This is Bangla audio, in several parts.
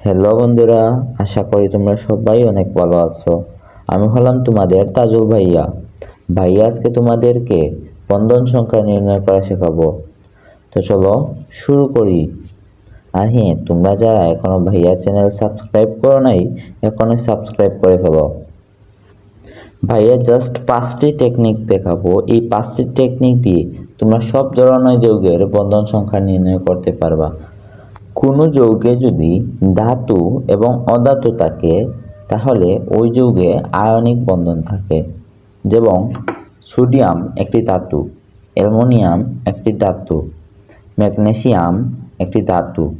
হ্যালো বন্ধুরা, আশা করি তোমরা সবাই অনেক ভালো আছো। আমি হলাম তোমাদের তাজুল ভাইয়া। ভাইয়া, আজকে তোমাদেরকে বন্ধন সংখ্যা নির্ণয় করা শেখাবো। তো চলো শুরু করি। আর হ্যাঁ তোমরা যারা এখনও ভাইয়া চ্যানেল সাবস্ক্রাইব করো নাই, এখনই সাবস্ক্রাইব করে ফেলো। ভাইয়া জাস্ট পাঁচটি টেকনিক দেখাবো। এই পাঁচটি টেকনিক দিয়ে তোমরা সব ধরনের যৌগের বন্ধন সংখ্যা নির্ণয় করতে পারবা। কোনো যৌগে যদি ধাতু এবং অধাতু থাকে, তাহলে ওই যৌগে আয়নিক বন্ধন থাকে, যেমন সোডিয়াম একটি ধাতু, অ্যালুমিনিয়াম একটি ধাতু, ম্যাগনেসিয়াম একটি ধাতু।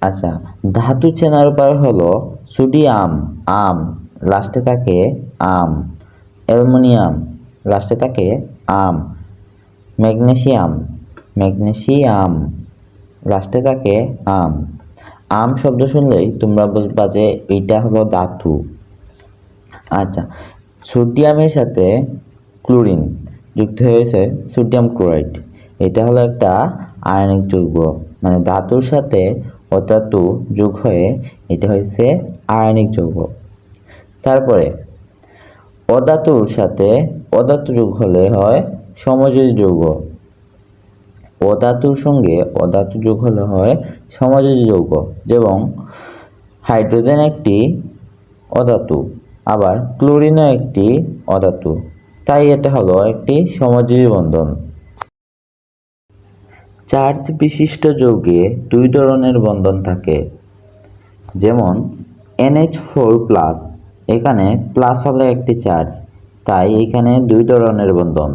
আচ্ছা ধাতু চেনার উপায় হলো সোডিয়াম, আম, লাস্টে থাকে আম, অ্যালুমিনিয়াম, লাস্টে থাকে আম, ম্যাগনেসিয়াম ম্যাগনেসিয়াম। লাস্টে থাকে আম। আম শব্দ শুনলেই তোমরা বুঝবা যে এইটা হলো ধাতু। আচ্ছা সোডিয়ামের সাথে ক্লোরিন যুক্ত হয়েছে সোডিয়াম ক্লোরাইড। এটা হলো একটা আয়নিক যৌগ মানে ধাতুর সাথে অধাতু যোগ হয়ে এটা হয়েছে আয়নিক যৌগ। তারপরে, অধাতুর সাথে অধাতু যোগ হলে হয় সমযোজী যৌগ। অধাতুর সঙ্গে অধাতু যোগ হলে হয় সমযোজী যৌগ যেমন হাইড্রোজেন একটি অধাতু, আবার ক্লোরিনও একটি অধাতু। তাই এটা হলো একটি সমযোজী বন্ধন। চার্জ বিশিষ্ট যৌগে দুই ধরনের বন্ধন থাকে, যেমন এনএইচ ফোর প্লাস। এখানে প্লাস হলো একটি চার্জ, তাই এখানে দুই ধরনের বন্ধন।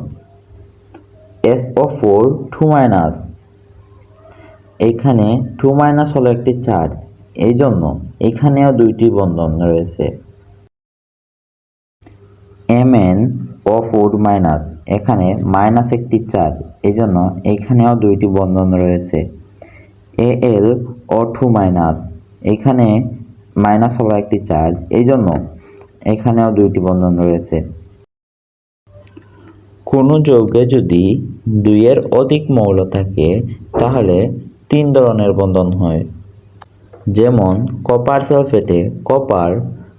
S O four two minus. এইখানে টু মাইনাস হলো একটি চার্জ। এই জন্য এখানেও দুইটি বন্ধন রয়েছে। M N O four minus, এখানে মাইনাস একটি চার্জ। এই জন্য এখানেও দুইটি বন্ধন রয়েছে। A L O two minus, এখানে মাইনাস হলো একটি চার্জ। এই জন্য এখানেও দুইটি বন্ধন রয়েছে। কোনো যৌগে যদি দুইয়ের অধিক মৌল থাকে, তাহলে তিন ধরনের বন্ধন হয়। যেমন কপার সালফেটে কপার,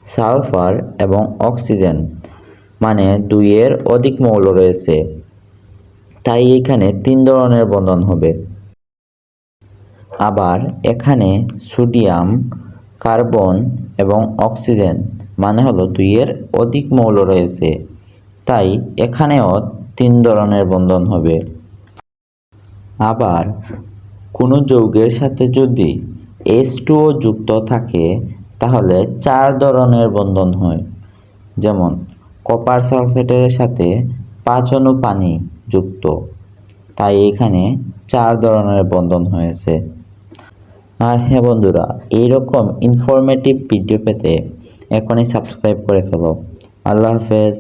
সালফার এবং অক্সিজেন মানে দুইয়ের অধিক মৌল রয়েছে। তাই এখানে তিন ধরনের বন্ধন হবে। আবার এখানে সোডিয়াম, কার্বন এবং অক্সিজেন মানে হলো দুইয়ের অধিক মৌল রয়েছে। তাই এখানেও তিন ধরনের বন্ধন হবে। আবার, কোনো যৌগের সাথে যদি এস টুও যুক্ত থাকে, তাহলে চার ধরনের বন্ধন হয়। যেমন, কপার সালফেটের সাথে পাঁচ অণু পানি যুক্ত। তাই এখানে চার ধরনের বন্ধন হয়েছে। আর হ্যাঁ বন্ধুরা, এইরকম ইনফরমেটিভ ভিডিও পেতে এখনই সাবস্ক্রাইব করে ফেলো। আল্লাহ হাফেজ।